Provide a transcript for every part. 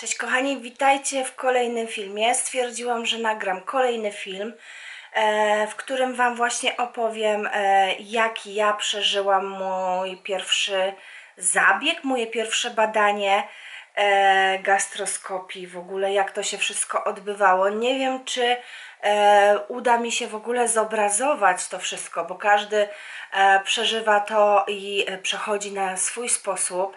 Cześć kochani, witajcie w kolejnym filmie. Stwierdziłam, że nagram kolejny film, e, w którym Wam właśnie opowiem, e, jak ja przeżyłam mój pierwszy zabieg, moje pierwsze badanie e, gastroskopii, w ogóle jak to się wszystko odbywało. Nie wiem, czy uda mi się w ogóle zobrazować to wszystko, bo każdy przeżywa to i przechodzi na swój sposób.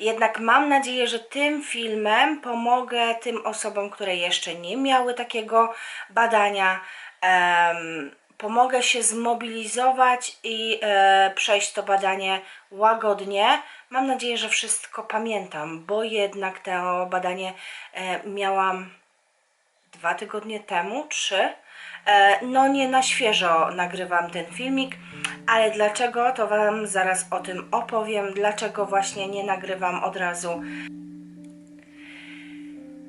Jednak mam nadzieję, że tym filmem pomogę tym osobom, które jeszcze nie miały takiego badania. em, pomogę się zmobilizować i e, przejść to badanie łagodnie. Mam nadzieję, że wszystko pamiętam, bo jednak to badanie e, miałam dwa tygodnie temu, trzy. E, No nie na świeżo nagrywam ten filmik, ale dlaczego to Wam zaraz o tym opowiem, dlaczego właśnie nie nagrywam od razu.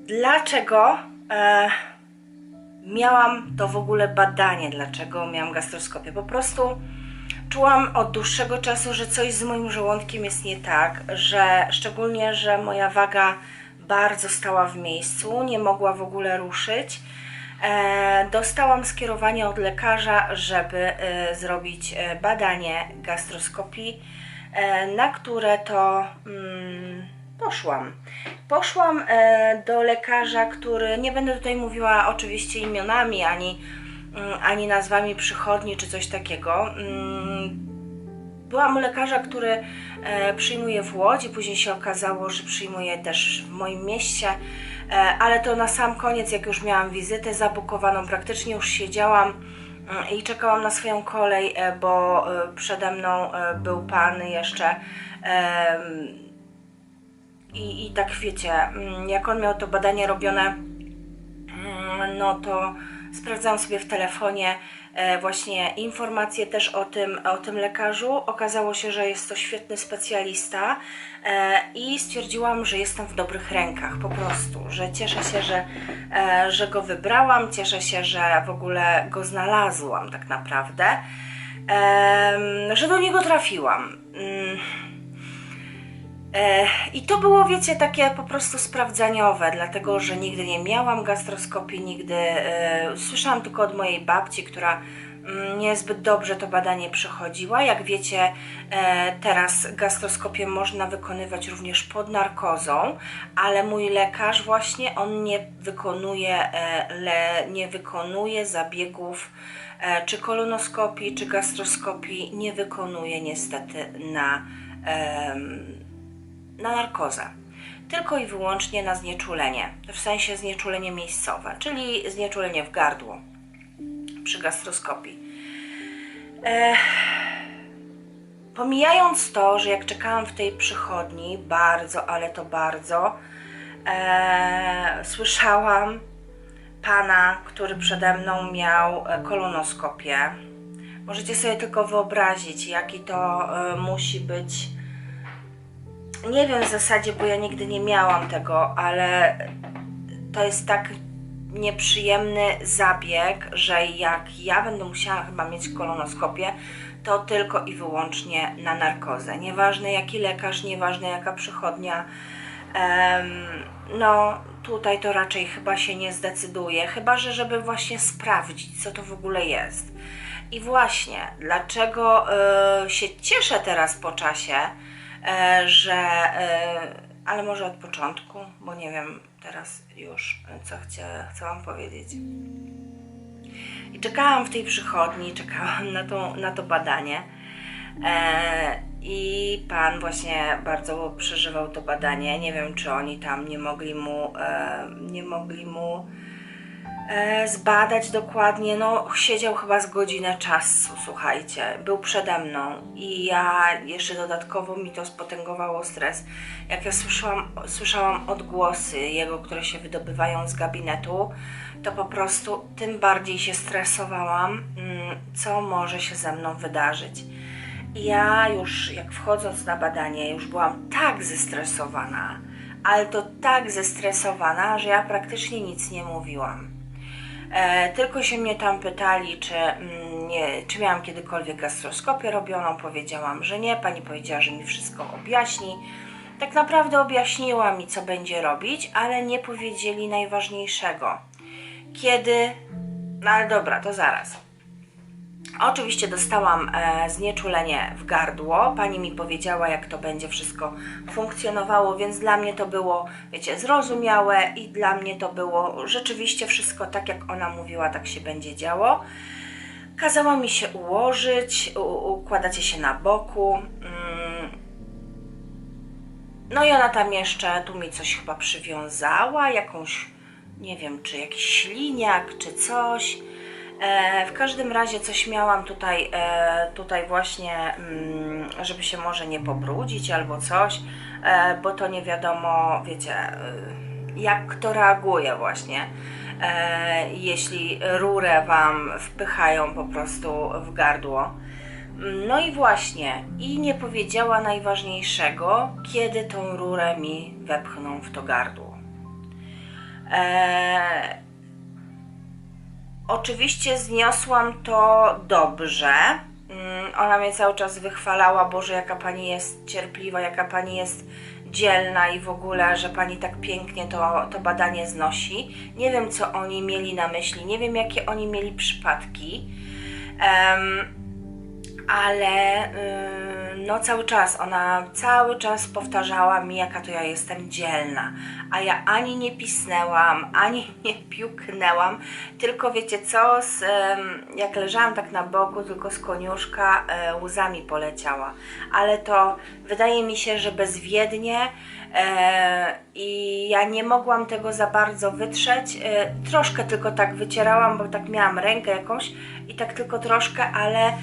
Dlaczego e, miałam to w ogóle badanie, dlaczego miałam gastroskopię? Po prostu czułam od dłuższego czasu, że coś z moim żołądkiem jest nie tak, że szczególnie, że moja waga bardzo stała w miejscu, nie mogła w ogóle ruszyć. E, dostałam skierowanie od lekarza, żeby e, zrobić e, badanie gastroskopii, na które to mm, poszłam. Poszłam do lekarza, który nie będę tutaj mówiła oczywiście imionami ani, mm, ani nazwami przychodni czy coś takiego. Mm, Byłam u lekarza, który przyjmuje w Łodzi, później się okazało, że przyjmuje też w moim mieście, ale to na sam koniec, jak już miałam wizytę zabukowaną, praktycznie już siedziałam mm, i czekałam na swoją kolej, e, bo e, przede mną e, był pan jeszcze. i, I tak wiecie, mm, jak on miał to badanie robione, mm, no to sprawdzałam sobie w telefonie e, właśnie informacje też o tym, o tym lekarzu. Okazało się, że jest to świetny specjalista e, i stwierdziłam, że jestem w dobrych rękach po prostu, że cieszę się, że, e, że go wybrałam, cieszę się, że w ogóle go znalazłam tak naprawdę, że do niego trafiłam. E, I to było, wiecie, takie po prostu sprawdzaniowe, dlatego że nigdy nie miałam gastroskopii, nigdy e, słyszałam tylko od mojej babci, która mm, niezbyt dobrze to badanie przechodziła. Jak wiecie, e, teraz gastroskopię można wykonywać również pod narkozą, ale mój lekarz właśnie on nie wykonuje, nie wykonuje zabiegów czy kolonoskopii, czy gastroskopii, nie wykonuje niestety na na narkozę. Tylko i wyłącznie na znieczulenie, w sensie znieczulenie miejscowe, czyli znieczulenie w gardło przy gastroskopii. E, pomijając to, że jak czekałam w tej przychodni, bardzo, ale to bardzo, e, słyszałam pana, który przede mną miał e, kolonoskopię. Możecie sobie tylko wyobrazić, jaki to e, musi być nie wiem w zasadzie, bo ja nigdy nie miałam tego, ale to jest tak nieprzyjemny zabieg, że jak ja będę musiała chyba mieć kolonoskopię, to tylko i wyłącznie na narkozę. Nieważne jaki lekarz, nieważne jaka przychodnia. no, tutaj to raczej chyba się nie zdecyduje, chyba że żeby właśnie sprawdzić, co to w ogóle jest. I właśnie, dlaczego e, się cieszę teraz po czasie, że, e, ale może od początku, bo nie wiem teraz już, e, co chcę, chcę Wam powiedzieć. I czekałam w tej przychodni, czekałam na to, na to badanie. E, I pan właśnie bardzo przeżywał to badanie. Nie wiem, czy oni tam nie mogli mu, e, nie mogli mu e, zbadać dokładnie. No, siedział chyba z godzinę czasu, słuchajcie. Był przede mną i ja jeszcze dodatkowo mi to spotęgowało stres. Jak ja słyszałam, słyszałam odgłosy jego, które się wydobywają z gabinetu, to po prostu tym bardziej się stresowałam, mm, co może się ze mną wydarzyć. I Ja już, jak wchodząc na badanie, już byłam tak zestresowana, ale to tak zestresowana, że ja praktycznie nic nie mówiłam. E, tylko się mnie tam pytali, czy, mm, nie, czy miałam kiedykolwiek gastroskopię robioną. Powiedziałam, że nie. Pani powiedziała, że mi wszystko objaśni. Tak naprawdę objaśniła mi, co będzie robić, ale nie powiedzieli najważniejszego. Kiedy. No ale dobra, to zaraz. Oczywiście dostałam e, znieczulenie w gardło. Pani mi powiedziała, jak to będzie wszystko funkcjonowało, więc dla mnie to było, wiecie, zrozumiałe i dla mnie to było rzeczywiście wszystko tak, jak ona mówiła, tak się będzie działo. Kazała mi się ułożyć, układacie się na boku. Mm. No i ona tam jeszcze tu mi coś chyba przywiązała, jakąś, nie wiem, czy jakiś śliniak, czy coś. E, w każdym razie coś miałam tutaj, e, tutaj właśnie, mm, żeby się może nie pobrudzić albo coś, e, bo to nie wiadomo, wiecie, jak kto reaguje właśnie, jeśli rurę Wam wpychają po prostu w gardło. No i właśnie, i nie powiedziała najważniejszego, kiedy tą rurę mi wepchną w to gardło. Eee, oczywiście zniosłam to dobrze. Mm, Ona mnie cały czas wychwalała, Boże, jaka pani jest cierpliwa, jaka pani jest dzielna i w ogóle, że pani tak pięknie to, to badanie znosi. Nie wiem, co oni mieli na myśli, nie wiem, jakie oni mieli przypadki. Em, ale yy, no cały czas, ona cały czas powtarzała mi, jaka to ja jestem dzielna, a ja ani nie pisnęłam, ani nie piuknęłam, tylko wiecie co, z, jak leżałam tak na boku, tylko z koniuszka e, łzami poleciała, ale to wydaje mi się, że bezwiednie e, i ja nie mogłam tego za bardzo wytrzeć, e, troszkę tylko tak wycierałam, bo tak miałam rękę jakąś i tak tylko troszkę, ale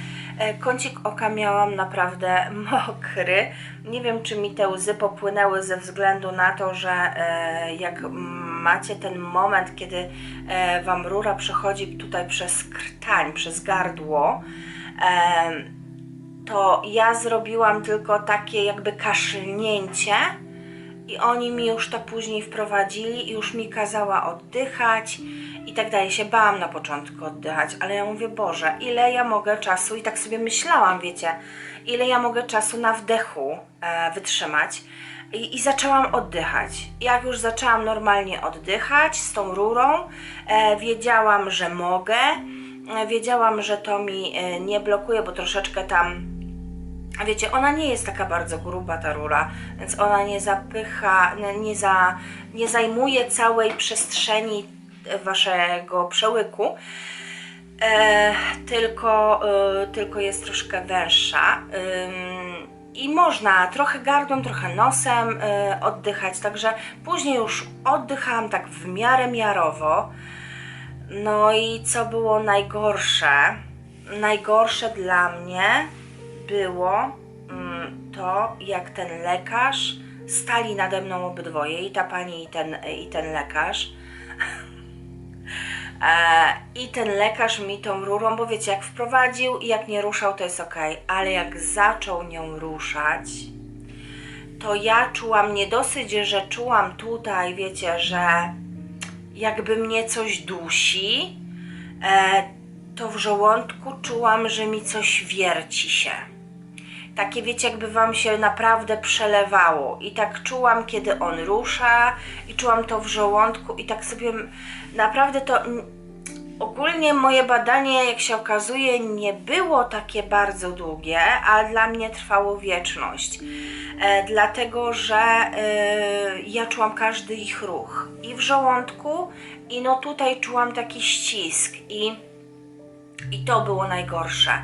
Kącik oka miałam naprawdę mokry. Nie wiem, czy mi te łzy popłynęły ze względu na to, że e, jak macie ten moment, kiedy e, Wam rura przechodzi tutaj przez krtań, przez gardło, e, to ja zrobiłam tylko takie jakby kaszlnięcie i oni mi już to później wprowadzili i już mi kazała oddychać i tak dalej. Się bałam na początku oddychać, ale ja mówię, Boże, ile ja mogę czasu, i tak sobie myślałam, wiecie, ile ja mogę czasu na wdechu e, wytrzymać. I, I zaczęłam oddychać. Jak już zaczęłam normalnie oddychać z tą rurą, e, wiedziałam, że mogę. E, wiedziałam, że to mi e, nie blokuje, bo troszeczkę tam a wiecie, ona nie jest taka bardzo gruba ta rura, więc ona nie zapycha, nie- za, nie zajmuje całej przestrzeni e, waszego przełyku, e, tylko, e, tylko jest troszkę węższa. Ym, I można trochę gardłem, trochę nosem e, oddychać, także później już oddychałam tak w miarę miarowo. No i co było najgorsze? Najgorsze dla mnie było mm, to, jak ten lekarz stali nade mną obydwoje, i ta pani, i ten, i ten lekarz. E, I ten lekarz mi tą rurą, bo wiecie, jak wprowadził i jak nie ruszał, to jest ok, ale jak zaczął nią ruszać, to ja czułam nie dosyć, że czułam tutaj, wiecie, że jakby mnie coś dusi, e, to w żołądku czułam, że mi coś wierci się. Takie wiecie, jakby wam się naprawdę przelewało. I tak czułam, kiedy on rusza, i czułam to w żołądku, i tak sobie naprawdę to. Ogólnie moje badanie, jak się okazuje, nie było takie bardzo długie, a dla mnie trwało wieczność. E, dlatego, że e, ja czułam każdy ich ruch. I w żołądku, i no tutaj czułam taki ścisk. I i to było najgorsze.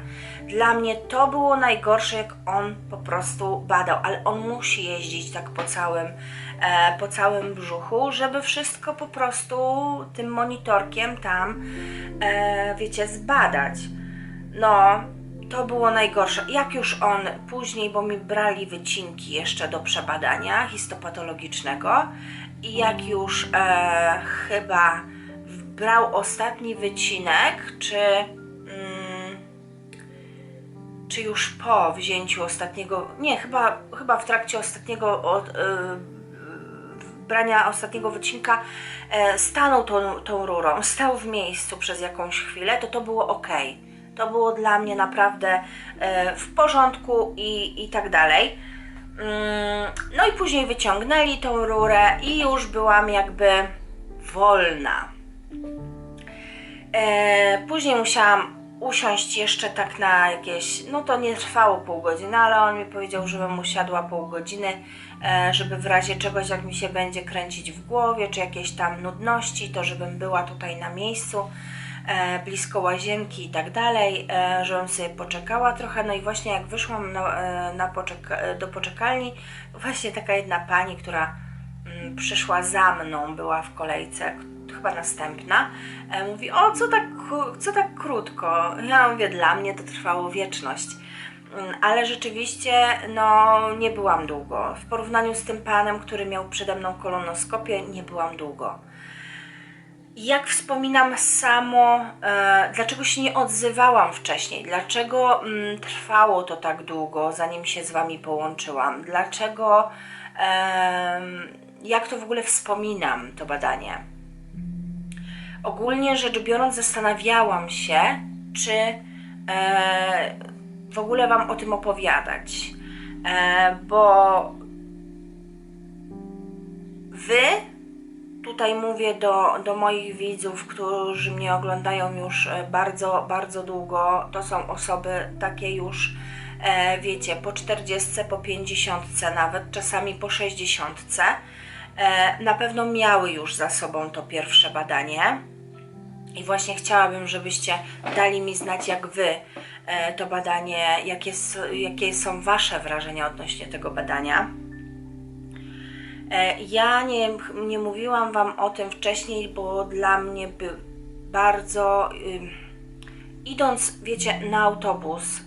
Dla mnie to było najgorsze, jak on po prostu badał, ale on musi jeździć tak po całym, e, po całym brzuchu, żeby wszystko po prostu tym monitorkiem tam, e, wiecie, zbadać. No, to było najgorsze. Jak już on później, bo mi brali wycinki jeszcze do przebadania histopatologicznego i jak już e, chyba brał ostatni wycinek, czy, czy już po wzięciu ostatniego, nie, chyba, chyba w trakcie ostatniego od, y, brania ostatniego wycinka e, stanął tą, tą rurą, stał w miejscu przez jakąś chwilę, to to było ok. To było dla mnie naprawdę e, w porządku i, i tak dalej. Mm, No i później wyciągnęli tą rurę i już byłam jakby wolna. E, Później musiałam usiąść jeszcze tak na jakieś, no to nie trwało pół godziny, ale on mi powiedział, żebym usiadła pół godziny, e, żeby w razie czegoś, jak mi się będzie kręcić w głowie, czy jakieś tam nudności, to żebym była tutaj na miejscu, e, blisko łazienki i tak dalej, e, żebym sobie poczekała trochę. No i właśnie jak wyszłam na, na do poczekalni, właśnie taka jedna pani, która przyszła za mną, była w kolejce, chyba następna, e, mówi, o co tak, co tak krótko? Ja mówię, dla mnie to trwało wieczność. Mm, Ale rzeczywiście, no, nie byłam długo. W porównaniu z tym panem, który miał przede mną kolonoskopię, nie byłam długo. Jak wspominam samo, e, dlaczego się nie odzywałam wcześniej? Dlaczego mm, trwało to tak długo, zanim się z Wami połączyłam? Dlaczego, jak to w ogóle wspominam, to badanie? Ogólnie rzecz biorąc, zastanawiałam się, czy e, w ogóle Wam o tym opowiadać, e, bo Wy Tutaj mówię do, do moich widzów, którzy mnie oglądają już e, bardzo, bardzo długo. To są osoby takie już, e, wiecie, po 40, po 50, nawet czasami po 60. E, na pewno miały już za sobą to pierwsze badanie. I właśnie chciałabym, żebyście dali mi znać, jak wy e, to badanie, jakie, jakie są wasze wrażenia odnośnie tego badania. E, Ja nie, nie mówiłam Wam o tym wcześniej, bo dla mnie by bardzo. idąc, wiecie, na autobus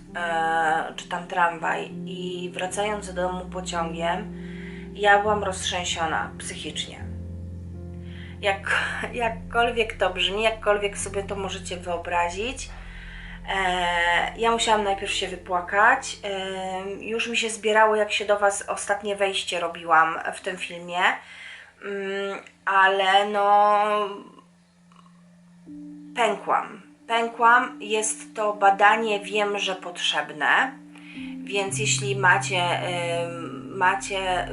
czy tam tramwaj i wracając do domu pociągiem, ja byłam roztrzęsiona psychicznie. Jak, jakkolwiek to brzmi, jakkolwiek sobie to możecie wyobrazić, E, ja musiałam najpierw się wypłakać. E, już mi się zbierało, jak się do Was ostatnie wejście robiłam w tym filmie. Mm, ale no. Pękłam. Pękłam. Jest to badanie, wiem, że potrzebne. Więc jeśli macie, macie y,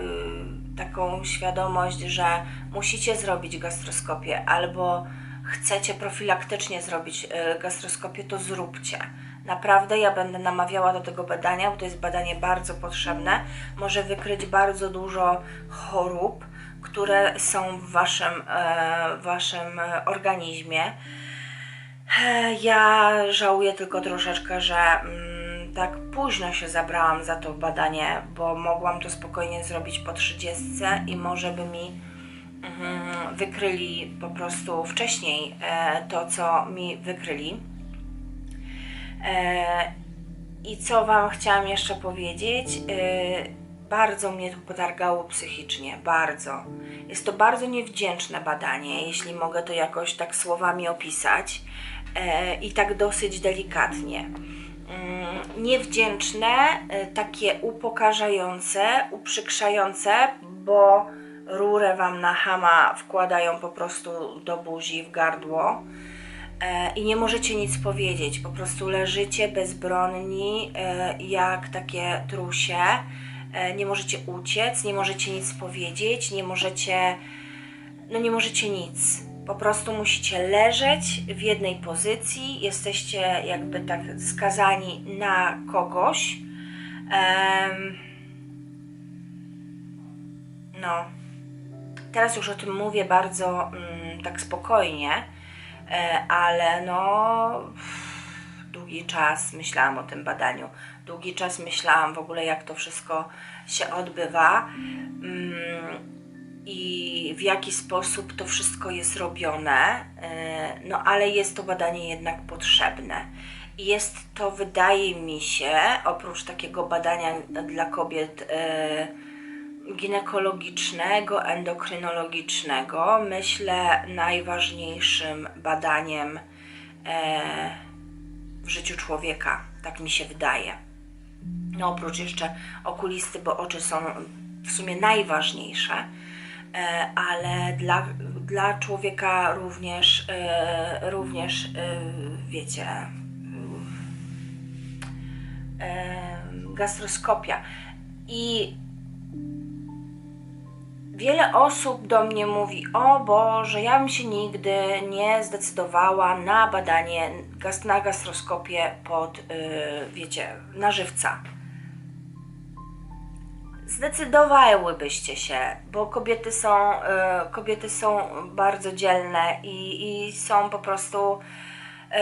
taką świadomość, że musicie zrobić gastroskopię albo chcecie profilaktycznie zrobić y, gastroskopię, to zróbcie. Naprawdę ja będę namawiała do tego badania, bo to jest badanie bardzo potrzebne. Może wykryć bardzo dużo chorób, które są w waszym, e, waszym e, organizmie. Ja żałuję tylko troszeczkę, że mm, tak późno się zabrałam za to badanie, bo mogłam to spokojnie zrobić po 30 i może by mi mm, wykryli po prostu wcześniej e, to, co mi wykryli. E, I co Wam chciałam jeszcze powiedzieć? E, bardzo mnie to potargało psychicznie, bardzo. Jest to bardzo niewdzięczne badanie, jeśli mogę to jakoś tak słowami opisać i tak dosyć delikatnie. Mm, Niewdzięczne, e, takie upokarzające, uprzykrzające, bo rurę Wam na hama wkładają po prostu do buzi, w gardło e, i nie możecie nic powiedzieć. Po prostu leżycie bezbronni, e, jak takie trusie. E, nie możecie uciec, nie możecie nic powiedzieć, nie możecie. No nie możecie nic. Po prostu musicie leżeć w jednej pozycji. Jesteście jakby tak skazani na kogoś. No, teraz już o tym mówię bardzo mm, tak spokojnie, e, ale no długi czas myślałam o tym badaniu. Długi czas myślałam w ogóle, jak to wszystko się odbywa mm, i w jaki sposób to wszystko jest robione. e, No ale jest to badanie jednak potrzebne. Jest to, wydaje mi się, oprócz takiego badania dla kobiet e, ginekologicznego, endokrynologicznego, myślę najważniejszym badaniem e, w życiu człowieka. Tak mi się wydaje. No oprócz jeszcze okulisty, bo oczy są w sumie najważniejsze, ale dla, dla człowieka również, e, również e, wiecie, e, gastroskopia. I Wiele osób do mnie mówi: O Boże, ja bym się nigdy nie zdecydowała na badanie, na gastroskopię pod, wiecie, na żywca. Zdecydowałybyście się, bo kobiety są, y, kobiety są bardzo dzielne i, i są po prostu y,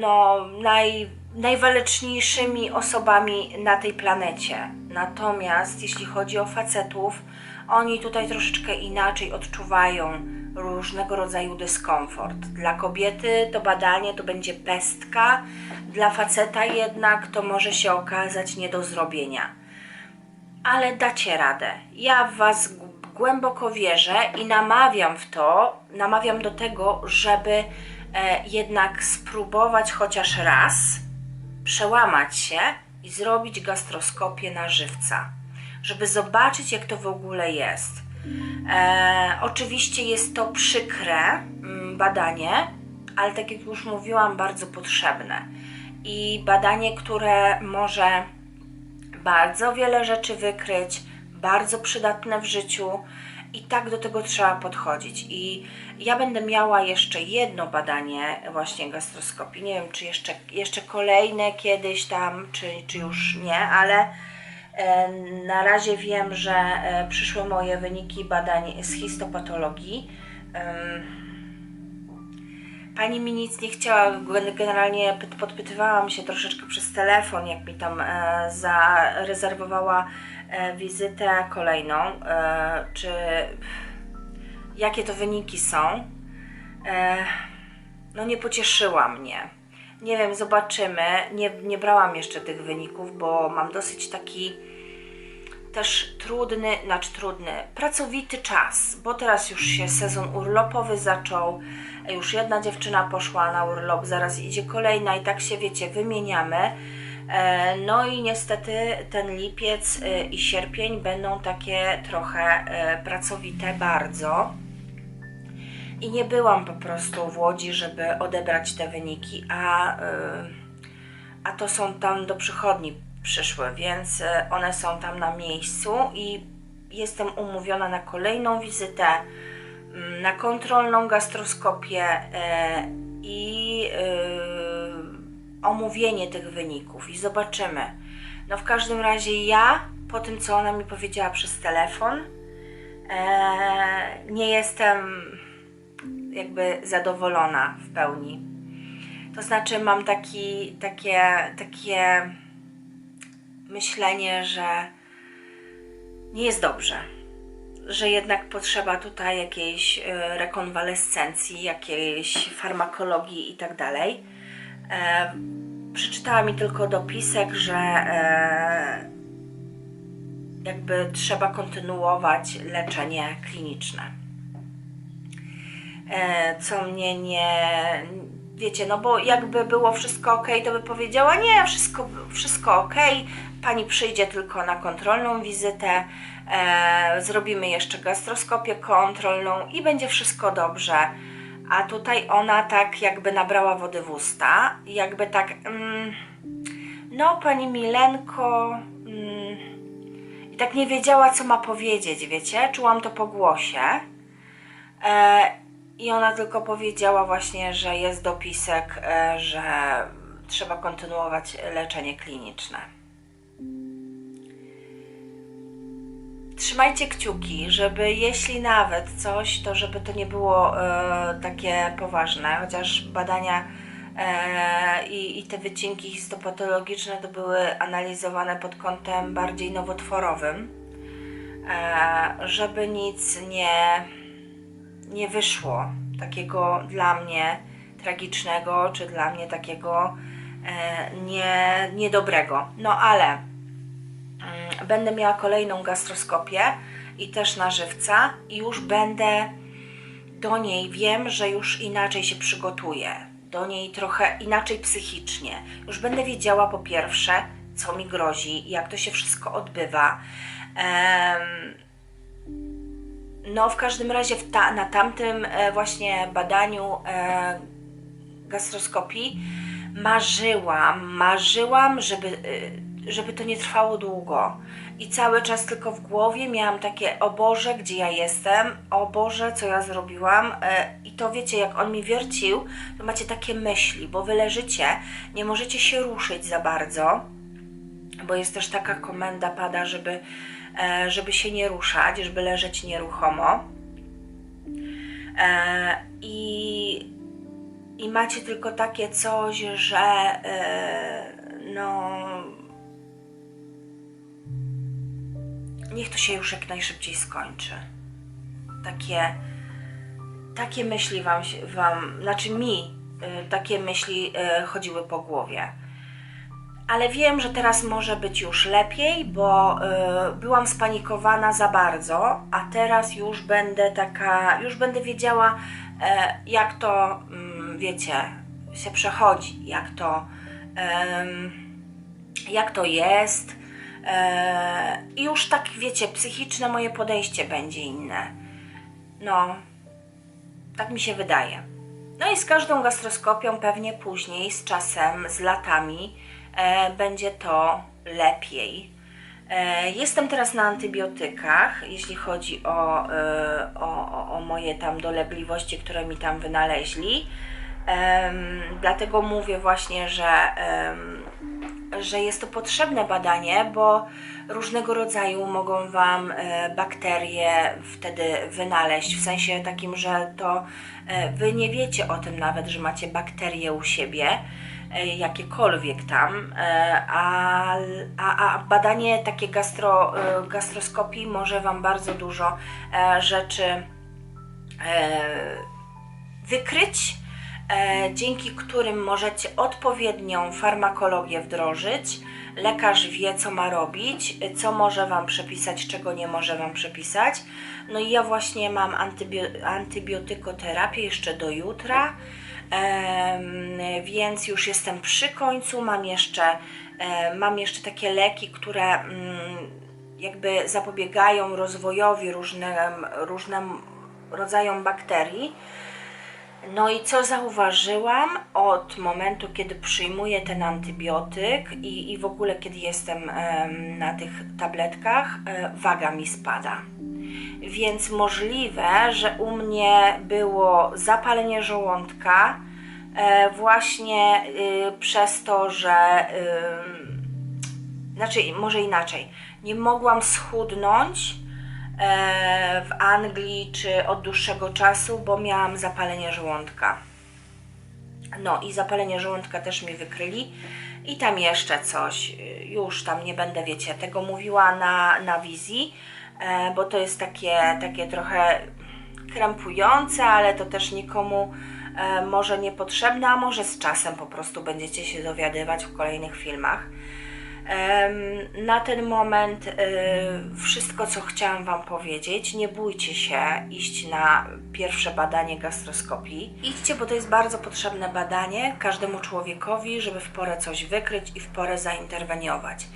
no, naj, najwaleczniejszymi osobami na tej planecie. Natomiast jeśli chodzi o facetów, oni tutaj troszeczkę inaczej odczuwają różnego rodzaju dyskomfort. Dla kobiety to badanie to będzie pestka, dla faceta jednak to może się okazać nie do zrobienia ale dacie radę. Ja w Was głęboko wierzę i namawiam w to, namawiam do tego, żeby e, jednak spróbować chociaż raz przełamać się i zrobić gastroskopię na żywca, żeby zobaczyć, jak to w ogóle jest. E, oczywiście jest to przykre mm, badanie, ale tak jak już mówiłam, bardzo potrzebne. I badanie, które może bardzo wiele rzeczy wykryć, bardzo przydatne w życiu i tak do tego trzeba podchodzić. I ja będę miała jeszcze jedno badanie właśnie gastroskopii. Nie wiem, czy jeszcze, jeszcze kolejne kiedyś tam, czy, czy już nie, ale e, na razie wiem, że e, przyszły moje wyniki badań z histopatologii. Em, Pani mi nic nie chciała, gen- generalnie pyt- podpytywałam się troszeczkę przez telefon, jak mi tam e, zarezerwowała e, wizytę kolejną, e, czy jakie to wyniki są. E, no nie pocieszyła mnie. Nie wiem, zobaczymy. Nie, nie brałam jeszcze tych wyników, bo mam dosyć taki też trudny, znaczy trudny, pracowity czas, bo teraz już się sezon urlopowy zaczął, już jedna dziewczyna poszła na urlop, zaraz idzie kolejna i tak się wiecie, wymieniamy. E, No i niestety ten lipiec e, i sierpień będą takie trochę e, pracowite bardzo. I nie byłam po prostu w Łodzi, żeby odebrać te wyniki, a, a to są tam do przychodni przyszły, więc y, one są tam na miejscu i jestem umówiona na kolejną wizytę, mm, na kontrolną gastroskopię y, i y, omówienie tych wyników i zobaczymy. No w każdym razie ja, po tym co ona mi powiedziała przez telefon, e, nie jestem jakby zadowolona w pełni. To znaczy mam taki, takie, takie myślenie, że nie jest dobrze. Że jednak potrzeba tutaj jakiejś e, rekonwalescencji, jakiejś farmakologii i tak. E, Przeczytała mi tylko dopisek, że e, jakby trzeba kontynuować leczenie kliniczne e, co mnie nie. Wiecie, no bo jakby było wszystko ok, to by powiedziała: Nie, wszystko, wszystko ok, pani przyjdzie tylko na kontrolną wizytę, e, zrobimy jeszcze gastroskopię kontrolną i będzie wszystko dobrze. A tutaj ona tak jakby nabrała wody w usta, jakby tak. Mm, no, pani Milenko. Mm, I tak nie wiedziała, co ma powiedzieć, wiecie? Czułam to po głosie. E, I ona tylko powiedziała właśnie, że jest dopisek, e, że trzeba kontynuować leczenie kliniczne. Trzymajcie kciuki, żeby jeśli nawet coś, to żeby to nie było e, takie poważne, chociaż badania e, i, i te wycinki histopatologiczne to były analizowane pod kątem bardziej nowotworowym, e, żeby nic nie, nie wyszło takiego dla mnie tragicznego, czy dla mnie takiego e, nie, niedobrego. No ale mm, będę miała kolejną gastroskopię i też na żywca i już będę do niej wiem, że już inaczej się przygotuję. Do niej trochę inaczej psychicznie. Już będę wiedziała po pierwsze, co mi grozi, jak to się wszystko odbywa. Em, no, w każdym razie w ta, na tamtym e, właśnie badaniu e, gastroskopii marzyłam, marzyłam, żeby e, żeby to nie trwało długo. I cały czas tylko w głowie miałam takie, o Boże, gdzie ja jestem, o Boże, co ja zrobiłam. E, I to wiecie, jak on mi wiercił, to macie takie myśli, bo wy leżycie, nie możecie się ruszyć za bardzo, bo jest też taka komenda pada, żeby, e, żeby się nie ruszać, żeby leżeć nieruchomo. E, I, I macie tylko takie coś, że e, no. Niech to się już jak najszybciej skończy. Takie, takie myśli wam, wam znaczy mi, y, takie myśli y, chodziły po głowie. Ale wiem, że teraz może być już lepiej, bo y, byłam spanikowana za bardzo, a teraz już będę taka, już będę wiedziała, e, jak to, mm, wiecie, się przechodzi, jak to, jak to jest. E, I już tak, wiecie, psychiczne moje podejście będzie inne. No, tak mi się wydaje. No i z każdą gastroskopią pewnie później, z czasem, z latami, będzie to lepiej. E, jestem teraz na antybiotykach, jeśli chodzi o, e, o, o, o moje tam dolegliwości, które mi tam wynaleźli. Dlatego mówię właśnie, że, że jest to potrzebne badanie, bo różnego rodzaju mogą Wam e, bakterie wtedy wynaleźć, w sensie takim, że to e, Wy nie wiecie o tym nawet, że macie bakterie u siebie, e, jakiekolwiek tam, e, a, a, a badanie takie gastro, e, gastroskopii może Wam bardzo dużo e, rzeczy e, wykryć, e, dzięki którym możecie odpowiednią farmakologię wdrożyć. Lekarz wie, co ma robić, co może Wam przepisać, czego nie może Wam przepisać. No i ja właśnie mam antybio- antybiotykoterapię jeszcze do jutra, więc już jestem przy końcu. Mam jeszcze, mam jeszcze takie leki, które mm, jakby zapobiegają rozwojowi różnym, różnym rodzajom bakterii. No i co zauważyłam od momentu, kiedy przyjmuję ten antybiotyk i, i w ogóle kiedy jestem em, na tych tabletkach, e, waga mi spada. Więc możliwe, że u mnie było zapalenie żołądka e, właśnie y, przez to, że y, znaczy może inaczej, nie mogłam schudnąć w Anglii czy od dłuższego czasu, bo miałam zapalenie żołądka. No i zapalenie żołądka też mi wykryli. I tam jeszcze coś, już tam nie będę, wiecie, tego mówiła na, na wizji, e, bo to jest takie, takie trochę krępujące, ale to też nikomu e, może niepotrzebne, a może z czasem po prostu będziecie się dowiadywać w kolejnych filmach. Na ten moment y, wszystko, co chciałam Wam powiedzieć. Nie bójcie się iść na pierwsze badanie gastroskopii. Idźcie, bo to jest bardzo potrzebne badanie każdemu człowiekowi, żeby w porę coś wykryć i w porę zainterweniować.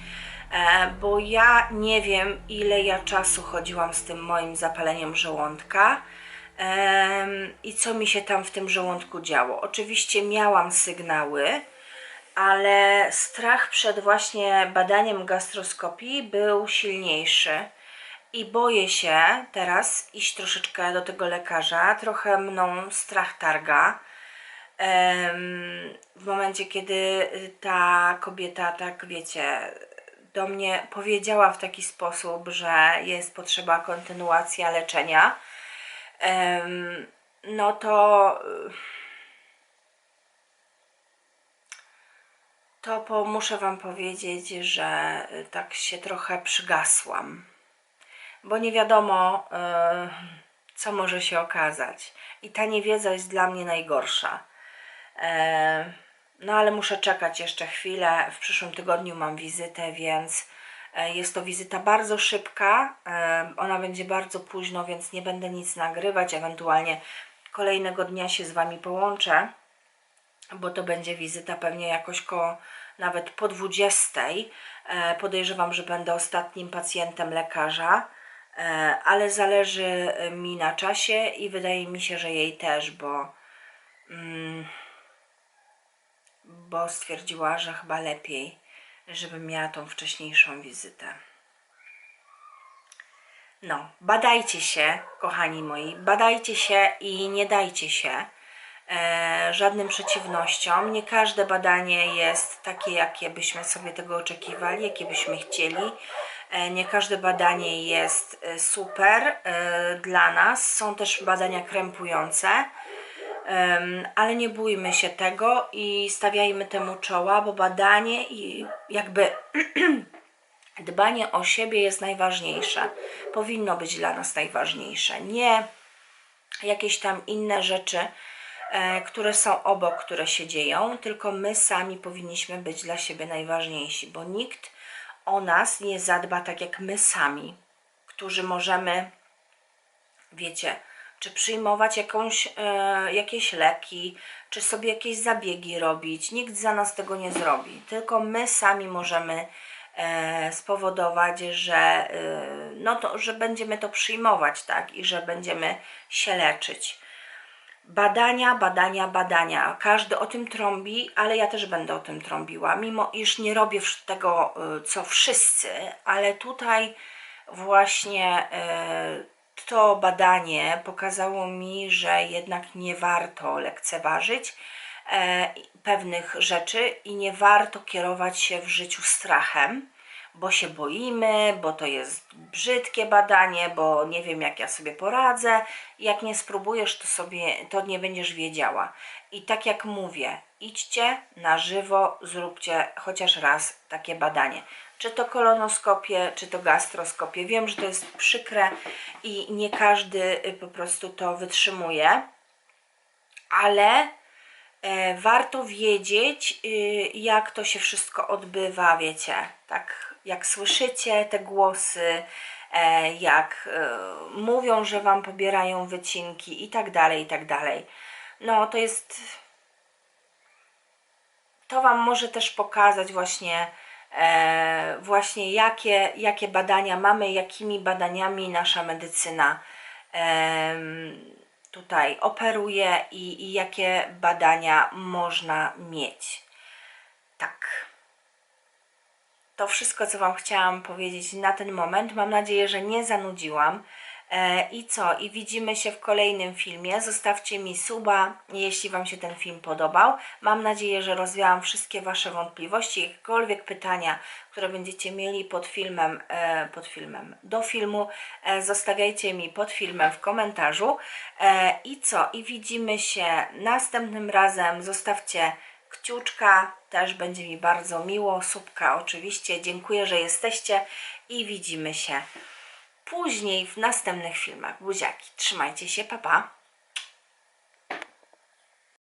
E, Bo ja nie wiem, ile ja czasu chodziłam z tym moim zapaleniem żołądka i co mi się tam w tym żołądku działo. Oczywiście miałam sygnały, ale strach przed właśnie badaniem gastroskopii był silniejszy. I boję się teraz iść troszeczkę do tego lekarza. Trochę mną strach targa. W momencie, kiedy ta kobieta, tak wiecie, do mnie powiedziała w taki sposób, że jest potrzeba kontynuacja leczenia, no to to po, muszę Wam powiedzieć, że y, tak się trochę przygasłam, bo nie wiadomo, y, co może się okazać. I ta niewiedza jest dla mnie najgorsza. E, No ale muszę czekać jeszcze chwilę. W przyszłym tygodniu mam wizytę, więc e, jest to wizyta bardzo szybka. E, Ona będzie bardzo późno, więc nie będę nic nagrywać. Ewentualnie kolejnego dnia się z Wami połączę bo to będzie wizyta pewnie jakoś koło nawet po 20. E, Podejrzewam, że będę ostatnim pacjentem lekarza, e, ale zależy mi na czasie i wydaje mi się, że jej też, bo, mm, bo stwierdziła, że chyba lepiej, żebym miała tą wcześniejszą wizytę. No, badajcie się, kochani moi, badajcie się i nie dajcie się żadnym przeciwnościom. Nie każde badanie jest takie, jakie byśmy sobie tego oczekiwali, jakie byśmy chcieli. E, nie każde badanie jest e, super e, dla nas. Są też badania krępujące. Ale nie bójmy się tego i stawiajmy temu czoła, bo badanie i jakby dbanie o siebie jest najważniejsze. Powinno być dla nas najważniejsze. Nie jakieś tam inne rzeczy, e, które są obok, które się dzieją, tylko my sami powinniśmy być dla siebie najważniejsi, bo nikt o nas nie zadba tak jak my sami, którzy możemy, wiecie, czy przyjmować jakąś, e, jakieś leki, czy sobie jakieś zabiegi robić. Nikt za nas tego nie zrobi, tylko my sami możemy e, spowodować, że, e, no to, że będziemy to przyjmować, tak, i że będziemy się leczyć. Badania, badania, badania. Każdy o tym trąbi, ale ja też będę o tym trąbiła, mimo iż nie robię tego, y, co wszyscy, ale tutaj właśnie y, to badanie pokazało mi, że jednak nie warto lekceważyć e, pewnych rzeczy i nie warto kierować się w życiu strachem, bo się boimy, bo to jest brzydkie badanie, bo nie wiem jak ja sobie poradzę. Jak nie spróbujesz, to sobie to nie będziesz wiedziała. I tak jak mówię, idźcie na żywo, zróbcie chociaż raz takie badanie. Czy to kolonoskopię, czy to gastroskopię. Wiem, że to jest przykre i nie każdy y, po prostu to wytrzymuje, ale e, warto wiedzieć, y, jak to się wszystko odbywa, wiecie, tak jak słyszycie te głosy, e, jak e, mówią, że wam pobierają wycinki i tak dalej, i tak dalej. No, to jest. To wam może też pokazać właśnie, e, właśnie jakie, jakie badania mamy, jakimi badaniami nasza medycyna tutaj operuje i, i jakie badania można mieć. Tak. To wszystko, co Wam chciałam powiedzieć na ten moment. Mam nadzieję, że nie zanudziłam. E, I co? I widzimy się w kolejnym filmie. Zostawcie mi suba, jeśli Wam się ten film podobał. Mam nadzieję, że rozwiałam wszystkie Wasze wątpliwości, jakiekolwiek pytania, które będziecie mieli pod filmem, e, pod filmem, do filmu, e, zostawiajcie mi pod filmem w komentarzu. I co? I widzimy się następnym razem. Zostawcie kciuczka, też będzie mi bardzo miło, subka oczywiście. Dziękuję, że jesteście i widzimy się później w następnych filmach. Buziaki, trzymajcie się, papa. Pa.